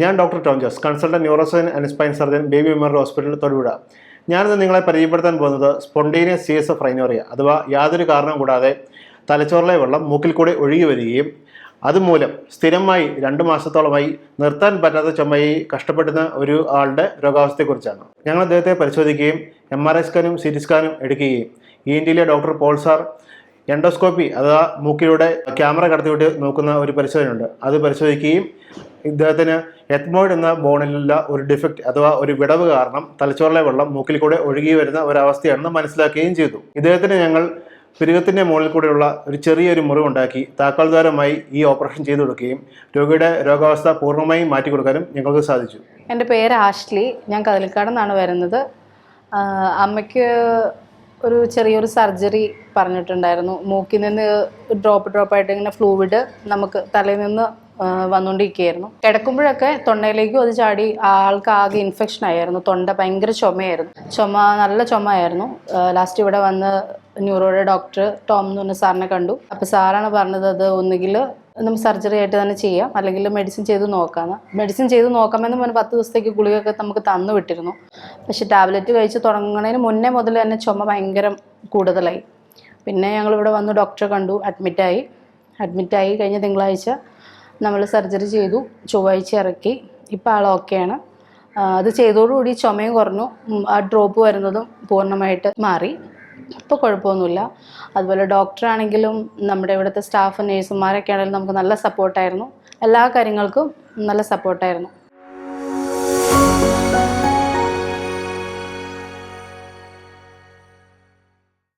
ഞാൻ doctor Tom Jose consultant neurosurgeon and spine surgeon Baby Memorial Hospital Thodupuzha. ഞാനിന്ന് നിങ്ങളെ പരിചയപ്പെടുത്താൻ പോകുന്നത് spontaneous C S F rhinorrhoea അഥവാ യാതൊരു കാരണവും കൂടാതെ തലച്ചോറിലെ വെള്ളം മൂക്കിൽ കൂടെ ഒഴുകി വരികയും അതുമൂലം സ്ഥിരമായി രണ്ട് മാസത്തോളമായി നിർത്താൻ പറ്റാത്ത ചുമയെ കഷ്ടപ്പെടുന്ന ഒരു ആളുടെ രോഗാവസ്ഥയെക്കുറിച്ചാണ്. ഞങ്ങൾ അദ്ദേഹത്തെ പരിശോധിക്കുകയും എം ആർ ഐ സ്കാനും സി ടി സ്കാനും എടുക്കുകയും ഇ എൻ ടിയിലെ ഡോക്ടർ പോൾ സാർ എൻഡോസ്കോപ്പി അഥവാ മൂക്കിലൂടെ ക്യാമറ കടത്തിവിട്ട് നോക്കുന്ന ഒരു പരിശോധനയുണ്ട്. അത് പരിശോധിക്കുകയും ഇദ്ദേഹത്തിന് എത്മോയിഡ് എന്ന ബോണിലുള്ള ഒരു ഡിഫക്റ്റ് അഥവാ ഒരു വിടവ് കാരണം തലച്ചോറിലെ വെള്ളം മൂക്കിൽ കൂടെ ഒഴുകി വരുന്ന ഒരവസ്ഥയാണെന്ന് മനസ്സിലാക്കുകയും ചെയ്തു. ഇദ്ദേഹത്തിന് ഞങ്ങൾ പിരുകത്തിന്റെ മുകളിൽ കൂടെയുള്ള ഒരു ചെറിയൊരു മുറിവുണ്ടാക്കി താക്കോൽദ്വാരമായി ഈ ഓപ്പറേഷൻ ചെയ്തു കൊടുക്കുകയും രോഗിയുടെ രോഗാവസ്ഥ പൂർണമായും മാറ്റി കൊടുക്കാനും ഞങ്ങൾക്ക് സാധിച്ചു. എന്റെ പേര് ആഷ്ലി. ഞാൻ കതിലിക്കാട് നിന്നാണ് വരുന്നത്. അമ്മയ്ക്ക് ഒരു ചെറിയൊരു സർജറി പറഞ്ഞിട്ടുണ്ടായിരുന്നു. മൂക്കിൽ നിന്ന് ഡ്രോപ്പ് ഡ്രോപ്പായിട്ട് ഇങ്ങനെ ഫ്ലൂയിഡ് നമുക്ക് തലയിൽ നിന്ന് വന്നുകൊണ്ടിരിക്കുകയായിരുന്നു കിടക്കുമ്പോഴൊക്കെ തൊണ്ടയിലേക്കും അത് ചാടി ആൾക്ക് ആകെ ഇൻഫെക്ഷൻ ആയിരുന്നു. തൊണ്ട ഭയങ്കര ചുമയായിരുന്നു. ചുമ നല്ല ചുമയായിരുന്നു. ലാസ്റ്റ് ഇവിടെ വന്ന് ന്യൂറോയുടെ ഡോക്ടർ ടോം എന്ന് പറഞ്ഞ സാറിനെ കണ്ടു. അപ്പോൾ സാറാണ് പറഞ്ഞത് അത് ഒന്നുകിൽ നമുക്ക് സർജറി ആയിട്ട് തന്നെ ചെയ്യാം. അല്ലെങ്കിൽ മെഡിസിൻ ചെയ്ത് നോക്കാമെന്ന് മെഡിസിൻ ചെയ്ത് നോക്കാമെന്ന് പറഞ്ഞ് പത്ത് ദിവസത്തേക്ക് ഗുളികയൊക്കെ നമുക്ക് തന്നു വിട്ടിരുന്നു. പക്ഷേ ടാബ്ലറ്റ് കഴിച്ച് തുടങ്ങുന്നതിന് മുന്നേ മുതൽ തന്നെ ചുമ ഭയങ്കര കൂടുതലായി. പിന്നെ ഞങ്ങളിവിടെ വന്ന് ഡോക്ടറെ കണ്ടു. അഡ്മിറ്റായി അഡ്മിറ്റായി കഴിഞ്ഞ തിങ്കളാഴ്ച നമ്മൾ സർജറി ചെയ്തു ചൊവ്വാഴ്ച ഇറക്കി. ഇപ്പോൾ ആൾ ഓക്കെയാണ്. അത് ചെയ്തോടുകൂടി ചുമയും കുറഞ്ഞു. ആ ഡ്രോപ്പ് വരുന്നതും പൂർണമായിട്ട് മാറി. ഇപ്പോൾ കുഴപ്പമൊന്നുമില്ല. അതുപോലെ ഡോക്ടറാണെങ്കിലും നമ്മുടെ ഇവിടുത്തെ സ്റ്റാഫ് നേഴ്സുമാരൊക്കെ ആണെങ്കിലും നമുക്ക് നല്ല സപ്പോർട്ടായിരുന്നു എല്ലാ കാര്യങ്ങൾക്കും നല്ല സപ്പോർട്ടായിരുന്നു